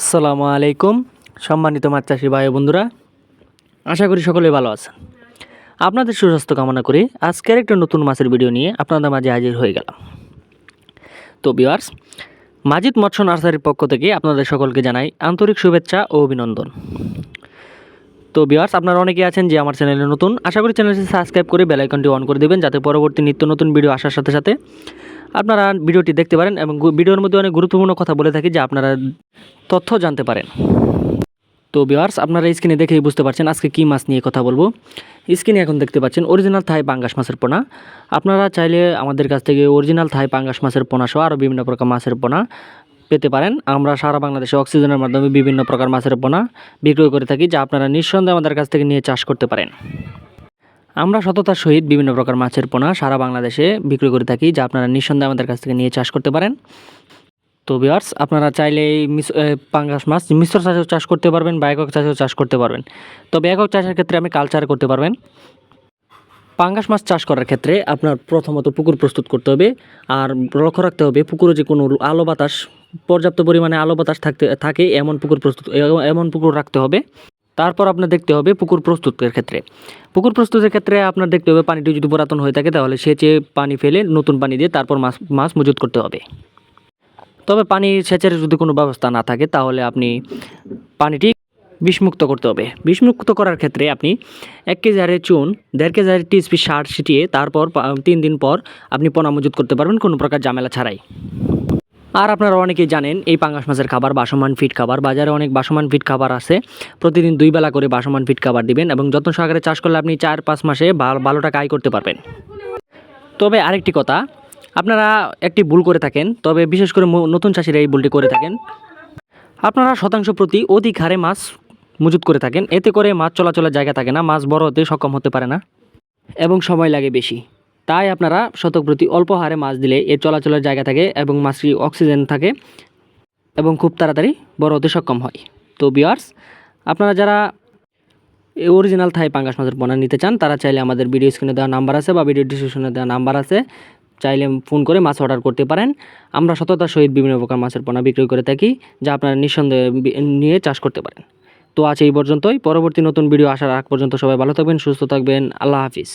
আসসালামু আলাইকুম, সম্মানিত মাছ চাষি ভাই বন্ধুরা। আশা করি সকলে ভালো আছেন। আপনাদের সুস্বাস্থ্য কামনা করে আজকের একটা নতুন মাছের ভিডিও নিয়ে আপনাদের মাঝে হাজির হয়ে গেলাম। তো বিওয়ার্স মাজিদ মৎস্য নার্সারির পক্ষ থেকে আপনাদের সকলকে জানাই আন্তরিক শুভেচ্ছা ও অভিনন্দন। তো বিওয়ার্স আপনারা অনেকে আছেন যে আমার চ্যানেলে নতুন। আশা করি চ্যানেলটি সাবস্ক্রাইব করে বেল আইকনটি অন করে দেবেন যাতে পরবর্তী নিত্য নতুন ভিডিও আসার সাথে সাথে আপনারা ভিডিওটি দেখতে পারেন এবং ভিডিওর মধ্যে অনেক গুরুত্বপূর্ণ কথা বলে থাকি যে আপনারা তথ্য জানতে পারেন। তো বিওয়ার্স আপনারা স্ক্রিনে দেখেই বুঝতে পারছেন আজকে কী মাছ নিয়ে কথা বলব। স্ক্রিনে এখন দেখতে পাচ্ছেন অরিজিনাল থাই পাঙ্গাস মাছের পোনা। আপনারা চাইলে আমাদের কাছ থেকে অরিজিনাল থাই পাঙ্গাস মাছের পোনা সহ আরও বিভিন্ন প্রকার মাছের পোনা পেতে পারেন। আমরা সারা বাংলাদেশে অক্সিজেনের মাধ্যমে বিভিন্ন প্রকার মাছের পোনা বিক্রয় করে থাকি, যা আপনারা নিঃসন্দেহে আমাদের কাছ থেকে নিয়ে চাষ করতে পারেন। আমরা সততার সহিত বিভিন্ন প্রকার মাছের পোনা সারা বাংলাদেশে বিক্রয় করে থাকি, যা আপনারা নিঃসন্দেহে আমাদের কাছ থেকে নিয়ে চাষ করতে পারেন। তো বিয়ার্স আপনারা চাইলে এই পাঙ্গাস মাছ, মিশ্র চাষেও চাষ করতে পারবেন বা একক চাষেও চাষ করতে পারবেন। তবে একক চাষের ক্ষেত্রে আপনি কালচার করতে পারবেন। পাঙ্গাস মাছ চাষ করার ক্ষেত্রে আপনার প্রথমত পুকুর প্রস্তুত করতে হবে, আর লক্ষ্য রাখতে হবে পুকুরে যে কোনো আলো বাতাস পর্যাপ্ত পরিমাণে আলো বাতাস থাকতে, থাকে, এমন পুকুর প্রস্তুত এমন পুকুর রাখতে হবে। তারপর আপনার দেখতে হবে পুকুর প্রস্তুতের ক্ষেত্রে। পুকুর প্রস্তুতের ক্ষেত্রে আপনার দেখতে হবে পানিটি যদি পুরাতন হয়ে থাকে, তাহলে সেচে পানি ফেলে নতুন পানি দিয়ে তারপর মাছ মাছ মজুত করতে হবে। তবে পানি সেচের যদি কোনো ব্যবস্থা না থাকে, তাহলে আপনি পানিটি বিষমুক্ত করতে হবে। বিষমুক্ত করার ক্ষেত্রে আপনি এক কেজি হারে চুন, দেড় কেজি হারে টিএসপি সার ছিটিয়ে তারপর তিন দিন পর আপনি পোনা মজুত করতে পারবেন, কোনো প্রকার ঝামেলা ছাড়াই। আর আপনারা অনেকেই জানেন, এই পাঙ্গাস মাছের খাবার বাসমান ফিট খাবার। বাজারে অনেক বাসমান ফিট খাবার আছে। প্রতিদিন দুই বেলা করে বাসমান ফিট খাবার দিবেন এবং যত্ন সহকারে চাষ করলে আপনি চার পাঁচ মাসে ভালো টাকা আয় করতে পারবেন। তবে আরেকটি কথা, আপনারা একটি ভুল করে থাকেন, তবে বিশেষ করে নতুন চাষিরা এই ভুলটি করে থাকেন। আপনারা শতাংশ প্রতি অধিক হারে মাছ মজুত করে থাকেন, এতে করে মাছ চলাচলের জায়গা থাকে না, মাছ বড় হতে সক্ষম হতে পারে না, এবং সময় লাগে বেশি। তাই আপনারা শতক প্রতি অল্প হারে মাছ দিলে এর চলাচলের জায়গা থাকে এবং মাছটি অক্সিজেন থাকে এবং খুব তাড়াতাড়ি বড় হতে সক্ষম হয়। তো বিয়ার্স আপনারা যারা অরিজিনাল থাই পাঙ্গাস মাছের পোনা নিতে চান, তারা চাইলে আমাদের ভিডিও স্ক্রিনে দেওয়া নাম্বার আছে বা ভিডিও ডিসক্রিপশনে দেওয়া নাম্বার আছে। চাইলে ফোন করে মাছ অর্ডার করতে পারেন। আমরা সততার সহিত বিভিন্ন প্রকার মাছের পোনা বিক্রয় করে থাকি, যা আপনারা নিঃসন্দেহে নিয়ে চাষ করতে পারেন। তো আজ এই পর্যন্তই। পরবর্তী নতুন ভিডিও আসার আগ পর্যন্ত সবাই ভালো থাকবেন, সুস্থ থাকবেন। আল্লাহ হাফিজ।